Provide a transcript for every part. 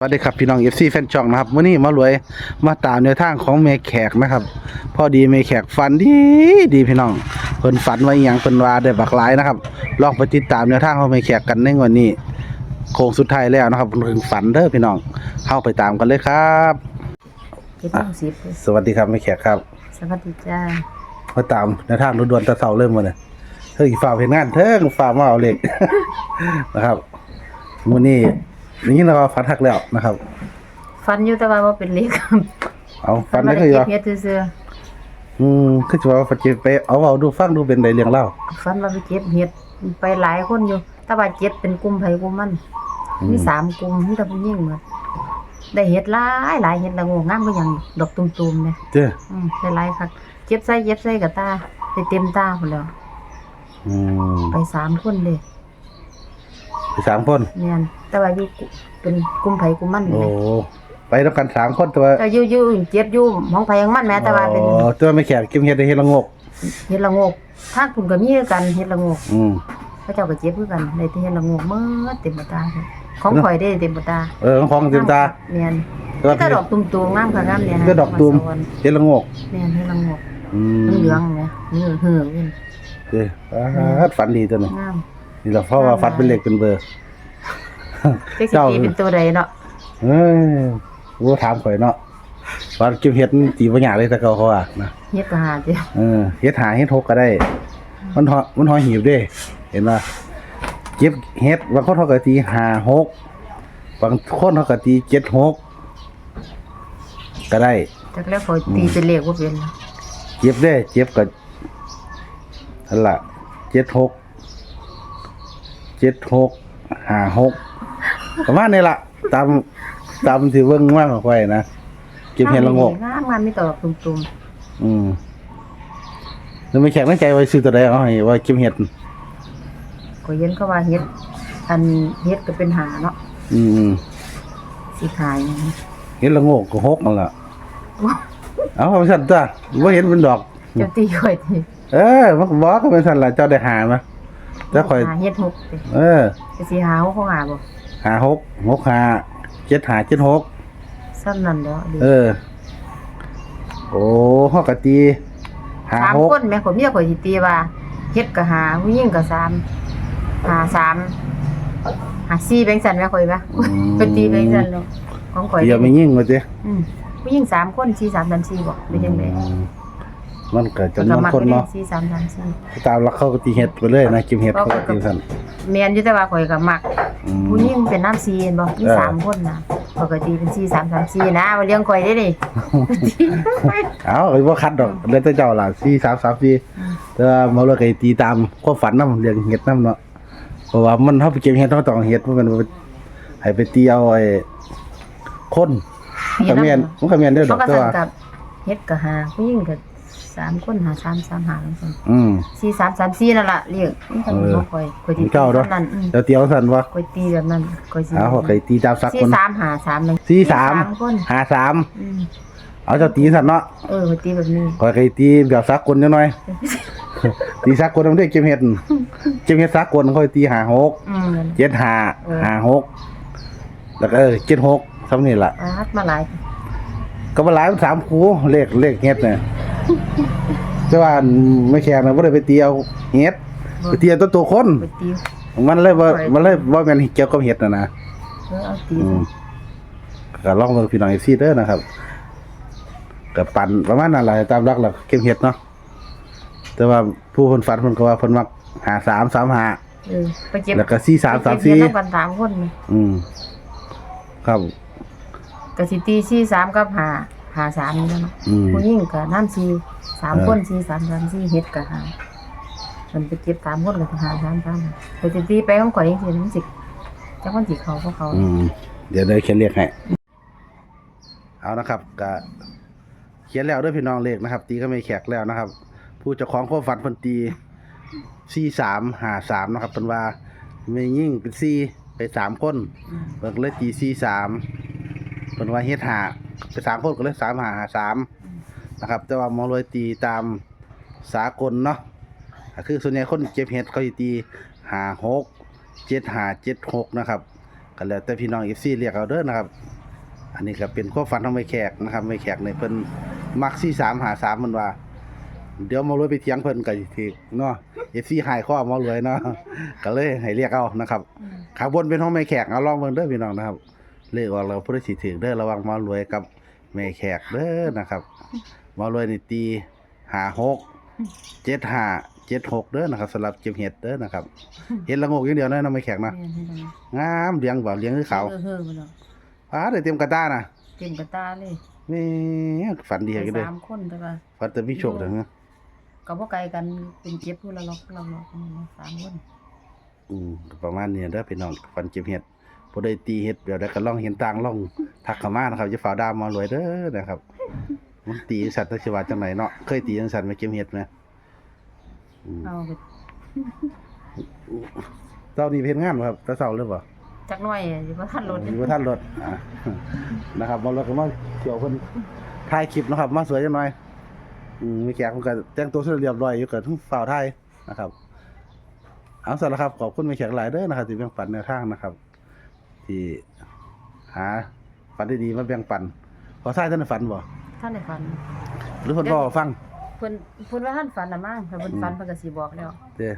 สวัสดีครับ พี่น้องเอฟซีแฟนช่องนะครับวันนี้มารวยมาตามแนวทางของเมแขกนะครับ พอดีเมแขกฝันดีดีพี่น้องเพิ่นฝันไว้อหย่างเพิ่นว่าได้บักหลายนะครับลองไปติดตามแนวทางของเมแขกกันในวันนี้โค้งสุดท้ายแล้วนะครับเพิ่นฝันเด้อพี่น้องเข้าไปตามกันเลยครับ เจ็ดโมงสิบสวัสดีครับเมแขกครับสวัสดีจ้ามาตามแนวทางด่วนๆแตะเสาเริ่มมาเลยเฮ้ยฝ่ากเห็นงานเทิงฝ่ากมาเอาเหล็ก นะครับมื้อนี้ นี่เราฝันทักแล้วนะครับ ฟันอยู่แต่ว่าว่าเป็นเล็กเอาฝันได้ได้ก็อยู่เก็บเฮ็ดซื่ออืมคือจะว่าฝันจะไปเอาเอาดูฟังดูเป็นใดเรื่องเล่า ๆฟันว่าไปเก็บเฮ็ดไปหลายคนอยู่ แต่ว่าเจ็ดเป็นกลุ่มไผกลุ่มมันมีสามกลุ่มมีแต่ผู้หญิงหมดได้เฮ็ดหลายหลายเฮ็ดละโงงงามก็ยังดอกตุ่มๆเนี่ยเจ้ออืมได้หลายคักเจ็บใส่เจ็บใส่กับตาได้เต็มตาพุ่นแล้ว อืมไปสามคนเลย ไปสามคน แม่นแต่ว่าอยู่กุเป็นกลุ่มไผกลุ่มมันโอ้แหมไปด้วยกันสามคนตัวแต่อยู่อยู่เจ็บอยู่ของไผของมันแม้แต่ว่าเป็นอ๋อตัวไม่แขกกิมเฮ็ดได้เฮ็ดละงก เฮ็ดละโงกทางคุณก็มีคือกันเฮ็ดละโงกอืม พระเจ้าก็เจ็บคือกันได้ที่เฮ็ดละโงกเมื่อเต็มตาเลยของข่อยได้เต็มตาเออของเต็มตาแม่นตัวมีแต่ดอกตุ่มๆงามค่ะงามเนี่ยนะก็ดอกตูมเฮ็ดละงกแม่นเฮ็ดละโงกอืมเหลืองๆนะเหือเหือเว้นเจ้อฝันดีตัวนี้งาม นี่เราเพราะว่าฝันเป็นเลขเป็นเบอร์เจ๊สิตีเป็นตัวใดเนาะเอ้ยว่าถามข่อยเนาะว่ากิมเฮ็ดมันตีบ่ยากเลยแต่เก่าเขาว่านะเฮ็ดก็หาเด้อเออเฮ็ดหาเฮ็ดหกก็ได้ มันหอมันหอหีบเด้เห็นป่ะเก็บเฮ็ดบางคนเขาก็ตีห้าหกบางคนเขาก็ตีเจ็ดหกก็ได้จักแล้วข่อยตีเป็นเลขบ่เป็นเจ็บได้เจ็บก็นั่นล่ะเจ็ดหก เจ็ดหกห้าหกประมาณนี้ล่ะตามตามที่เบิ่งมาของข่อยนะเก็บเห็ดละโงกงามงามมีแต่ดอกตุ่มอืมแล้วไม่แข็งตั้งใจไว้ซื้อตัวใดเอาให้ว่าเก็บเห็ดๆข่อยเห็นเขาว่าเฮ็ด อันเฮ็ดก็เป็นหาเนาะอืมอืมสิขายอย่างนี้เห็นละโงกก็หกนั่นล่ะเอาไปสั่นตัวว่าเห็นเป็นดอก เจ้าตีข่อยตีเออมันก็บอกก็เป็นสั่นล่ะเจ้าได้หามา แต่ข่อย หาเฮ็ดหกเด้เออจะสิหาเขาหาบ่หาหกหกหาเจ็ดหาเจ็ดหกซ้ำนั่นเด้อเดี๋ยวเออ โอ้ฮอกกะตีหาสามหกคนแม่ข่อยเมียข่อยสิตีว่าเฮ็ดก็หาผู้หญิงก็สามหาสามหาสี่แบงค์สันแม่ข่อยปะไปตีแบงค์สันแล้วของข่อยเดี๋ยวไม่ยิ่งมาเจ้อืมผู้หญิงสามคนสี่สามสามสี่บ่เป็นจังได๋ มันเกิดก็จำนวนมักคนไปเด้เนาะสี่สามสามสี่ตามรักเขาก็ตีเห็ดไปเลยนะกิมเห็ดเขาก็ตีสั่นแม่นอยู่แต่ว่าข่อยก็มักอืมผู้หญิงเป็นน้ำซีเห็นบ่มีเออสามคนน่ะปกติเป็นสี่สามสามสี่นะว่าเลี้ยงข่อยได้ดิเอาไอ้บ่คัดดอกแล้วแต่เจ้าล่ะสี่สามสามสี่แต่ว่ามาเลยก็ตีตามความฝันนำเรื่องเห็ดนำเนาะเพราะว่ามันเฮาไปเก็บเห็ดเฮาต้องเห็ดเพราะมันให้ไปตีเอาไอ้คนมันก็แม่นมันก็แม่นเด้อดเขาอกก็แต่สั่นว่ากับเฮ็ดก็หาผู้หญิงก็ สามคนหาสามสามหาจังซั่นอืมสี่สามสามสี่นั่นล่ะเรียกมันก็เออบ่ค่อยค่อยตีเจ้าเนาะนั่นอืมเดี๋ยวเตียวสั่นว่าค่อยตีแบบนั้นค่อยสิเอาเขาเคยตีตามสักสี่คนสามหาสามเลยสี่สามคนหาสามอืมเอาเจ้าตีสั่นเนาะเออค่อยตีแบบนี้ข่อยเคยตีแบบสักคนนิดหน่อยตีสักคนมันได้เก็บเห็ดเก็บเห็ดสักคนค่อยตีหาหกอืม เจ็ดหาเออ หาหกแล้วก็เออเจ็ดหกซ้ำนี่ล่ะอาดมาหลายก็มาหลายมันสามคูเลขเลขเฮ็ดเนี่ย แต่ว่าไม่แข็งนะบ่ได้ไปเตียวเฮ็ดไปเตียวตัวตัวคน ไปตีมันเลยว่ามันเลยว่าแม่นเกี่ยวกับเฮ็ดน่ะนะเออเอาตีอืมก็ลองเบิ่งพี่น้อง FC เด้อนะครับก็ปั่นประมาณนั้นล่ะตามหลักหลักเก็บเฮ็ดเนาะแต่ว่าผู้คนฝันเพิ่นก็ว่าเพิ่นมัก53 35เออไปเก็บแล้วก็43ไปเก็บ34เงินน้ำกันสามคนไหมอืมครับก็สิตีสี่สามกับหา หาสามนี่แหละเนาะอืม ผู้หญิงก็น้ำสี่สามเออ คนสี่สามสามสี่เฮ็ดก็หามันไปเก็บสามคนก็หาสามสามไปสิตีไปของข่อยจังซี่มันสิจักมันสิเขาเพราะเขาอืมเดี๋ยวได้เขียนเลขให้ เอานะครับก็เขียนแล้วเด้วยพี่น้องเลขนะครับ ตีก็ไม่แขกแล้วนะครับ ผู้เจ้าของความฝันเพิ่นตีสี่สามหาสามนะครับเพิ่นว่าไม่ยิ่งเป็นสี่ไปสามคนเพิ่นก็เลยตีสี่สามเพิ่นว่าเฮ็ดหา ไปสามคนก็เลยสามหาหาสามนะครับ แต่ว่าหมองรวยตีตามสากลเนาะก็คือส่วนใหญ่คนเจ็บเฮ็ดเขาสิตีหาหกเจ็ดหาเจ็ดหกนะครับก็แล้วแต่พี่น้อง FC เรียกเอาเด้อนะครับ อันนี้ก็เป็นความฝันของไม่แขกนะครับไม่แขกในเพิ่นมัก43หา3มันว่า เดี๋ยวหมารวยไปเถียงเพิ่นก็สิถูกเนาะ FC หายข้อหมารวยเนาะก็เลยให้เรียกเอานะครับอืมขาบนเป็นของแม่แขกเอาลองเบิ่งเด้อพี่น้องนะครับ เลขออกแล้วผู้ใดสิถึงเด้อระวังหมารวยกับแม่แขกเด้อนะครับหมารวยนี่ตี56 75 76เด้อนะครับสำหรับเก็บเห็ดเด้อนะครับ เห็ดละโงกอย่างเดียวนะน้องแม่แขกนะแม่นให้ได้งามเลี้ยงบ่เลี้ยงคือเขาเออเฮ้อบ่เนาะอ้าได้เต็มกระตาน่ะเต็มกระตาเลยแม่ฝันดีไปกันเด้อสามคนแต่ว่าฝันแต่มีโชคเด้อก็บ่ไกลกันเป็นเจ็บผู้ละล็อกละล็อกนี่นะสามคนอืมประมาณนี้เด้อพี่น้องฝันเก็บเห็ด บ่ได้ตีเห็ดแบบใดก็ลองเห็นต่างลองทักเข้ามานะครับจะฝ่าดามมารวยเด้อนะครับมันตีสัตว์ตะชิวาจังไหนเนาะเคยตีจังสัตว์มาเก็บเห็ดไหมอืมเอาไปเจ้านี่เพชรงานบ่ครับแตะเช้าหรือเปล่าจักหน่อยสิบ่ทันรถอยู่ว่าท่านรถอ่านะครับมารถก็มาเกี่ยวเพิ่นถ่ายคลิปนะครับ มาสวยจังหน่อยอืมมีแขกเพิ่นก็แต่งตัวเสร็จเรียบร้อยอยู่กับทั้งฝ่าวไทยนะครับเอาสำหรับครับขอบคุณมีแขกหลายเด้อนะครับที่แบ่งปันแนวทางนะครับ ที่หาฝันดีๆมาแบ่งปันขอทรายท่านได้ฝันบ่ท่านได้ฝัน หรือเพิ่นบ่ฟัง เพิ่นเพิ่นว่าท่านฝันละมั้งถ้าเพิ่นฝันเพิ่นก็สิบอกแล้ว เด้อ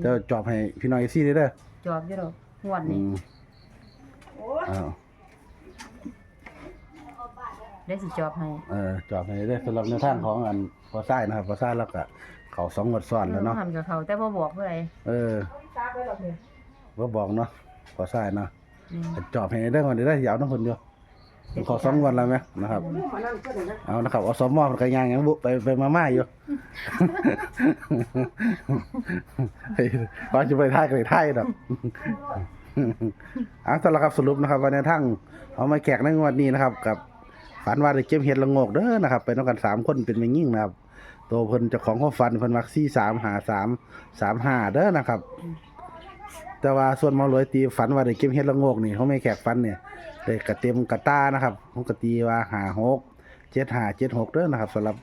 เดี๋ยวจอบให้พี่น้อง FC เด้อจอบอยู่ดอกงวดอืนี้มอ้าวได้สิจอบให้เออจอบให้เด้อสำหรับแนวทางของอันพอทรายนะครับพอทรายแล้วก็เขาสองงวดซ้อนแล้วเนาะ หันกับเขาแต่บ่บอกผู้ใดเออว่าบอกเนาะขอทรายเนาะนี่ จอบให้ได้ก่อนเดี๋ยวได้ยาวน้องคนเดียวขอสองวันแล้วไหมนะครับเอานะครับเอาสมมอมันก็ยางยังบุไปไปมาม่าอยู่เฮ้ยว่าจะไปท่ายก็เลยท่ายดอกเอาสำหรับครับสรุปนะครับวันนี้ทั้งเอามาแขกในงวดนี้นะครับ กับฝันว่าได้เก็บเห็ดละโงกเด้อนะครับไปน้องกันสามคนเป็นแม่ยิ่งนะครับตัวเพิ่นเจ้าของเขาฝันเพิ่นมักซี่สามหาสามสามห้าเด้อนะครับ แต่ว่าส่วนมอรวยตีฝันว่าได้เก็บเห็ดละโงกนี่เขาไม่แขกฝันเนี่ยได้กระเต็มกระตานะครับผมก็ตีว่าหาหกเจ็ดหาเจ็ดหกเด้อนะครับสำหรับ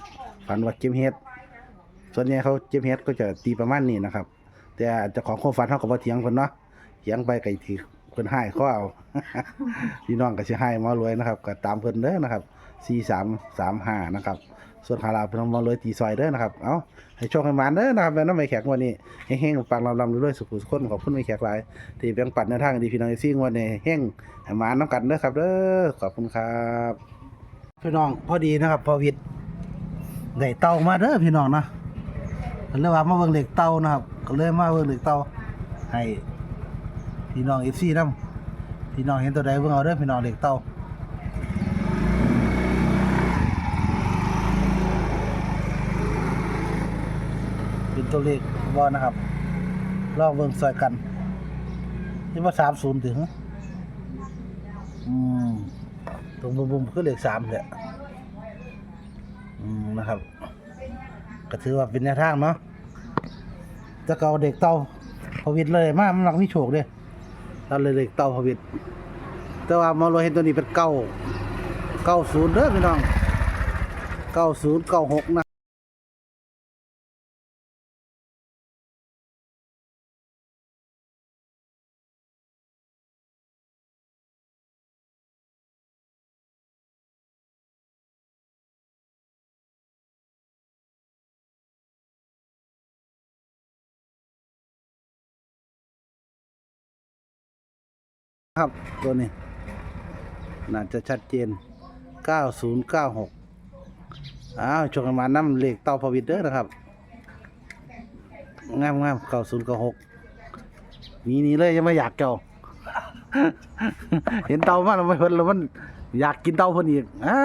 ฝันว่าเก็บเห็ดส่วนใหญ่เขาเก็บเห็ดก็จะตีประมาณนี้นะครับ แต่จ้าของความฝันเขาก็บ่เถียงเพิ่นเนาะเถียงไปไกทีเพิ่นให้ข้อเอาพี่น้องก็สิให้มอรวยนะครับก็ตามเพิ่นเด้อนะครับ4335นะครับ ส่วนขาลาเพิ่นเอาหมอรวยตีซอยเด้อนะครับ เอ้าให้โชคให้หมานเด้อนะครับแม่น้องไม่แขกวันนี้เฮงๆปังลำๆรวยสุขสุขคนขอบคุณไม่แขกหลายที่แบ่งปันในทางดีพี่น้องซี่งวดนี้เฮงให้หมานน้ำกันเด้อครับเด้อขอบคุณครับพี่น้องพอดีนะครับพอวิทย์ได้เต่ามาเด้อพี่น้องนะก็เลยว่ามาเบิ่งเหล็กเต่านะครับ ก็เลยมาเบิ่งเหล็กเต่าให้พี่น้อง FC นำพี่น้องเห็นตัวใดเบิ่งเอาเด้อพี่น้องเหล็กเต่าเป็น ตัวเลขบ่นะครับลองเบิ่งซอยกันนี่ว่า30ถึง อืม ตรงบุมๆคือเลข3แหละอืมนะครับ ก็ถือว่าเป็นแนวทางเนาะจะเกาเด็กเต่าพวิทย์เลยมากมันหลักมีโชคเด้ตอนเลยเด็กเต่าพวิทย์แต่ว่ามาเราเห็นตัวนี้เป็นเก้าเก้าศูนย์เด้อพี่น้องเก้าศูนย์เก้าหกนะ ครับตัวนี้ น่าจะชัดเจน 9096 อ้าวชงกันมาน้ำเลขเต่าพวิทย์เด้อนะครับ งามงามเก้าศูนย์เก้าหกนี่นี่เลยยังไม่อยากเจ้า เห็นเต่ามานเราไม่เพิ่นแล้วมัน อยากกินเต่าเพิ่นอีกเอ้